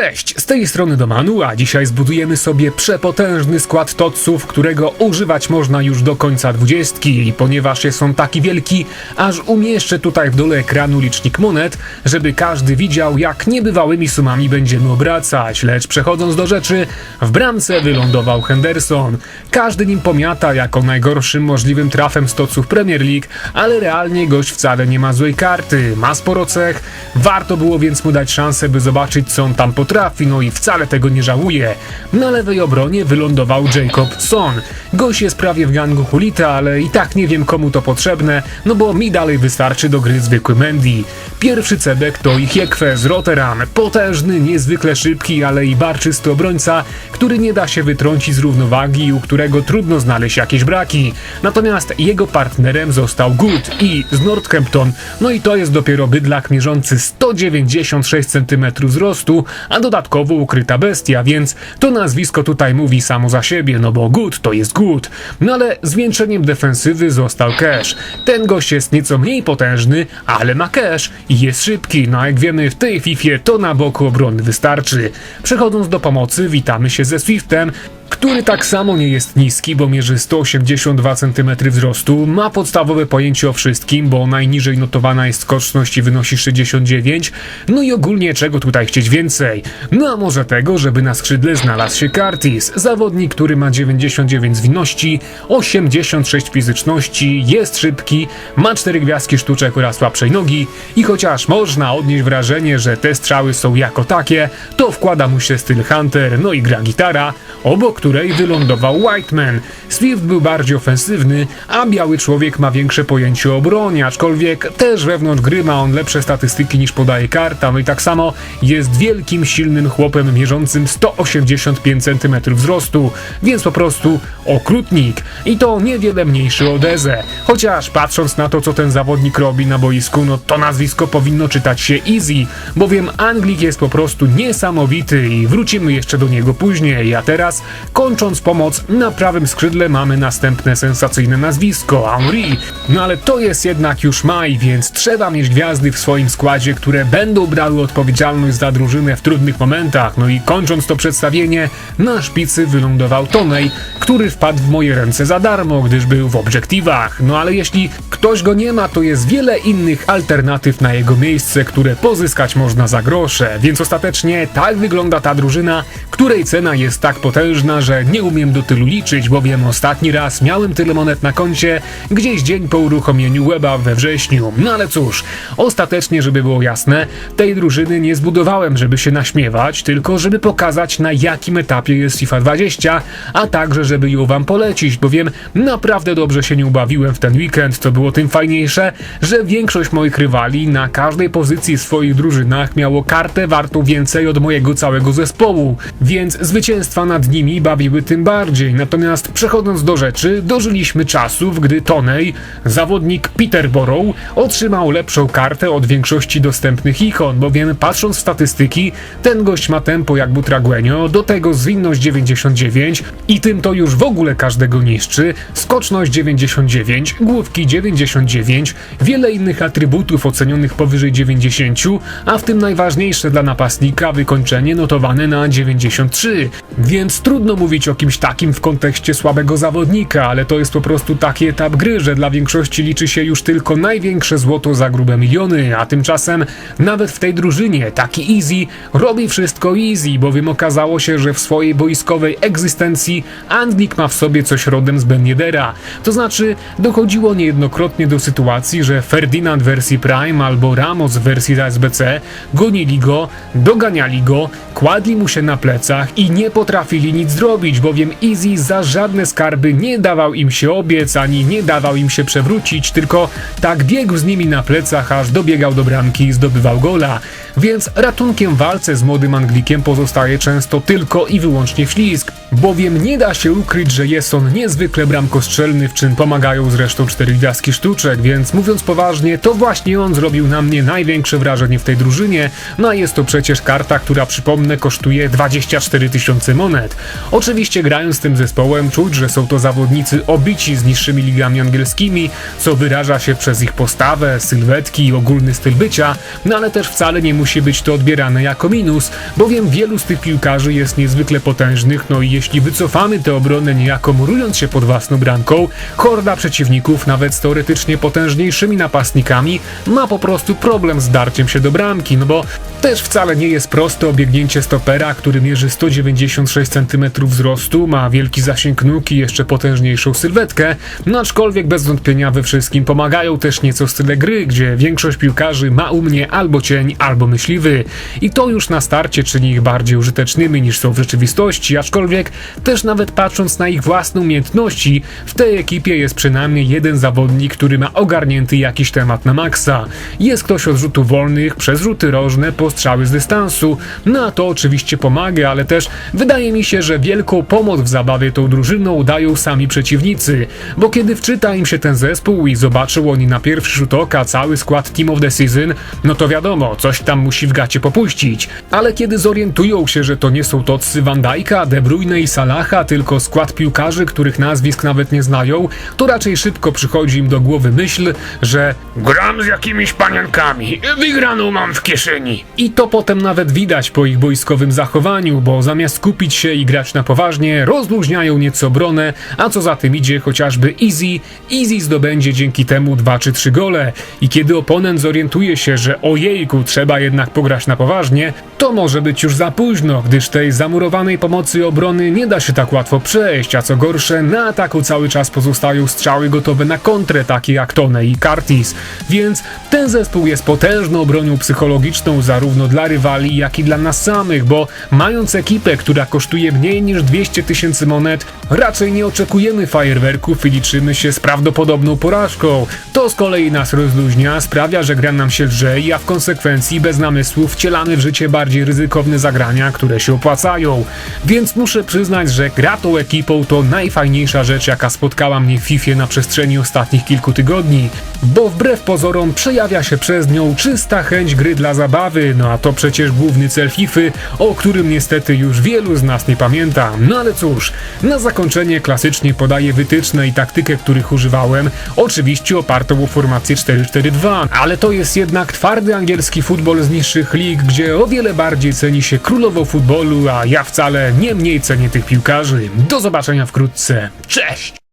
Cześć, z tej strony Domanu, a dzisiaj zbudujemy sobie przepotężny skład toców, którego używać można już do końca dwudziestki. I ponieważ jest on taki wielki, aż umieszczę tutaj w dole ekranu licznik monet, żeby każdy widział jak niebywałymi sumami będziemy obracać, lecz przechodząc do rzeczy, w bramce wylądował Henderson. Każdy nim pomiata jako najgorszym możliwym trafem z toców Premier League, ale realnie gość wcale nie ma złej karty, ma sporo cech, warto było więc mu dać szansę, by zobaczyć co on tam potrafi, no i wcale tego nie żałuje. Na lewej obronie wylądował Jacob Son. Gość jest prawie w gangu Hulita, ale i tak nie wiem komu to potrzebne, no bo mi dalej wystarczy do gry zwykły Mendy. Pierwszy cebek to Ihiekwe z Rotterdam, potężny, niezwykle szybki, ale i barczysty obrońca, który nie da się wytrącić z równowagi i u którego trudno znaleźć jakieś braki. Natomiast jego partnerem został Good i z Northampton, no i to jest dopiero bydlak mierzący 196 cm wzrostu, a dodatkowo ukryta bestia, więc to nazwisko tutaj mówi samo za siebie, no bo Good to jest Good. No ale zwieńczeniem defensywy został Cash. Ten gość jest nieco mniej potężny, ale ma cash i jest szybki, no jak wiemy w tej Fifie to na boku obrony wystarczy. Przechodząc do pomocy, witamy się ze Swiftem, który tak samo nie jest niski, bo mierzy 182 cm wzrostu, ma podstawowe pojęcie o wszystkim, bo najniżej notowana jest skoczność i wynosi 69, no i ogólnie czego tutaj chcieć więcej? No a może tego, żeby na skrzydle znalazł się Curtis, zawodnik, który ma 99 zwinności, 86 fizyczności, jest szybki, ma 4 gwiazdki sztuczek oraz słabszej nogi. I chociaż można odnieść wrażenie, że te strzały są jako takie, to wkłada mu się styl Hunter, no i gra gitara, obok której wylądował Whiteman. Swift był bardziej ofensywny, a biały człowiek ma większe pojęcie o obronie, aczkolwiek też wewnątrz gry ma on lepsze statystyki niż podaje karta, no i tak samo jest wielkim, silnym chłopem mierzącym 185 cm wzrostu, więc po prostu okrutnik i to niewiele mniejszy od Eze. Chociaż patrząc na to, co ten zawodnik robi na boisku, no to nazwisko powinno czytać się Easy, bowiem Anglik jest po prostu niesamowity i wrócimy jeszcze do niego później, a teraz Kończąc pomoc, na prawym skrzydle mamy następne sensacyjne nazwisko Henri. No ale to jest jednak już maj, więc trzeba mieć gwiazdy w swoim składzie, które będą brały odpowiedzialność za drużynę w trudnych momentach. No i kończąc to przedstawienie, na szpicy wylądował Tonej, który wpadł w moje ręce za darmo, gdyż był w obiektywach. No ale jeśli ktoś go nie ma, to jest wiele innych alternatyw na jego miejsce, które pozyskać można za grosze. Więc ostatecznie tak wygląda ta drużyna, której cena jest tak potężna, że nie umiem do tylu liczyć, bowiem ostatni raz miałem tyle monet na koncie gdzieś dzień po uruchomieniu weba we wrześniu. No ale cóż, ostatecznie, żeby było jasne, tej drużyny nie zbudowałem, żeby się naśmiewać, tylko żeby pokazać na jakim etapie jest FIFA 20, a także żeby ją wam polecić, bowiem naprawdę dobrze się nie ubawiłem w ten weekend, co było tym fajniejsze, że większość moich rywali na każdej pozycji w swoich drużynach miało kartę wartą więcej od mojego całego zespołu, więc zwycięstwa nad nimi bawiły tym bardziej. Natomiast przechodząc do rzeczy, dożyliśmy czasów, gdy Tonej, zawodnik Peterborough, otrzymał lepszą kartę od większości dostępnych ikon, bowiem patrząc w statystyki, ten gość ma tempo jak Butragueño, do tego zwinność 99 i tym to już w ogóle każdego niszczy, skoczność 99, główki 99, wiele innych atrybutów ocenionych powyżej 90, a w tym najważniejsze dla napastnika wykończenie notowane na 93. Więc trudno mówić o kimś takim w kontekście słabego zawodnika, ale to jest po prostu taki etap gry, że dla większości liczy się już tylko największe złoto za grube miliony, a tymczasem nawet w tej drużynie taki Easy robi wszystko easy, bowiem okazało się, że w swojej boiskowej egzystencji Anglik ma w sobie coś rodem z Ben Yedera. To znaczy dochodziło niejednokrotnie do sytuacji, że Ferdinand w wersji Prime albo Ramos w wersji SBC gonili go, doganiali go, kładli mu się na plecach i nie potrafili nic zrobić, bowiem Easy za żadne skarby nie dawał im się obiec, ani nie dawał im się przewrócić, tylko tak biegł z nimi na plecach, aż dobiegał do bramki i zdobywał gola. Więc ratunkiem w walce z młodym Anglikiem pozostaje często tylko i wyłącznie wślizg, bowiem nie da się ukryć, że jest on niezwykle bramkostrzelny, w czym pomagają zresztą cztery gwiazdki sztuczek, więc mówiąc poważnie, to właśnie on zrobił na mnie największe wrażenie w tej drużynie, no a jest to przecież karta, która przypomnę kosztuje 24 tysiące monet. Oczywiście grając z tym zespołem czuć, że są to zawodnicy obici z niższymi ligami angielskimi, co wyraża się przez ich postawę, sylwetki i ogólny styl bycia, no ale też wcale nie musi być to odbierane jako minus, bowiem wielu z tych piłkarzy jest niezwykle potężnych, no i jeśli wycofamy tę obronę niejako murując się pod własną bramką, horda przeciwników, nawet z teoretycznie potężniejszymi napastnikami, ma po prostu problem z darciem się do bramki, no bo też wcale nie jest proste obiegnięcie stopera, który mierzy 196 cm wzrostu, ma wielki zasięg nóg i jeszcze potężniejszą sylwetkę, no aczkolwiek bez wątpienia we wszystkim pomagają też nieco style gry, gdzie większość piłkarzy ma u mnie albo cień, albo myśliwy. I to już na starcie czyni ich bardziej użytecznymi niż są w rzeczywistości, aczkolwiek też nawet patrząc na ich własne umiejętności, w tej ekipie jest przynajmniej jeden zawodnik, który ma ogarnięty jakiś temat na maksa. Jest ktoś od rzutów wolnych, przez rzuty rożne, po strzały z dystansu, no a to oczywiście pomaga, ale też wydaje mi się, że wielką pomoc w zabawie tą drużyną dają sami przeciwnicy, bo kiedy wczyta im się ten zespół i zobaczą oni na pierwszy rzut oka cały skład Team of the Season, no to wiadomo, coś tam musi w gacie popuścić. Ale kiedy zorientują się, że to nie są tocy Van Dijk'a, De Bruyne i Salaha, tylko skład piłkarzy, których nazwisk nawet nie znają, to raczej szybko przychodzi im do głowy myśl, że Gram z jakimiś panienkami. Wygraną mam w kieszeni. i to potem nawet widać po ich boiskowym zachowaniu, bo zamiast kupić się i grać na poważnie, rozluźniają nieco obronę, a co za tym idzie chociażby Easy, Easy zdobędzie dzięki temu 2 czy 3 gole. I kiedy oponent zorientuje się, że ojejku, trzeba jednak pograć na poważnie, to może być już za późno, gdyż tej zamurowanej pomocy obrony nie da się tak łatwo przejść, a co gorsze, na ataku cały czas pozostają strzały gotowe na kontrę, takie jak Tone i Curtis. Więc ten zespół jest potężną bronią psychologiczną zarówno dla rywali, jak i dla nas samych, bo mając ekipę, która kosztuje mniej niż 200 tysięcy monet, raczej nie oczekujemy fajerwerków i liczymy się z prawdopodobną porażką. To z kolei nas rozluźnia, sprawia, że gra nam się lżej, a w konsekwencji bez namysłu wcielamy w życie bardziej ryzykowne zagrania, które się opłacają. Więc muszę przyznać, że gra tą ekipą to najfajniejsza rzecz, jaka spotkała mnie w FIFA na przestrzeni ostatnich kilku tygodni, bo wbrew pozorom przejawia się przez nią czysta chęć gry dla zabawy, no a to przecież główny cel FIFA, o którym niestety już wielu z nas nie pamięta. No ale cóż, na zakończenie klasycznie podaję wytyczne i taktykę, których używałem, oczywiście opartą o formację 4-4-2, ale to jest jednak twardy angielski futbol z niższych lig, gdzie o wiele bardziej ceni się królowo futbolu, a ja wcale nie mniej cenię tych piłkarzy. Do zobaczenia wkrótce. Cześć!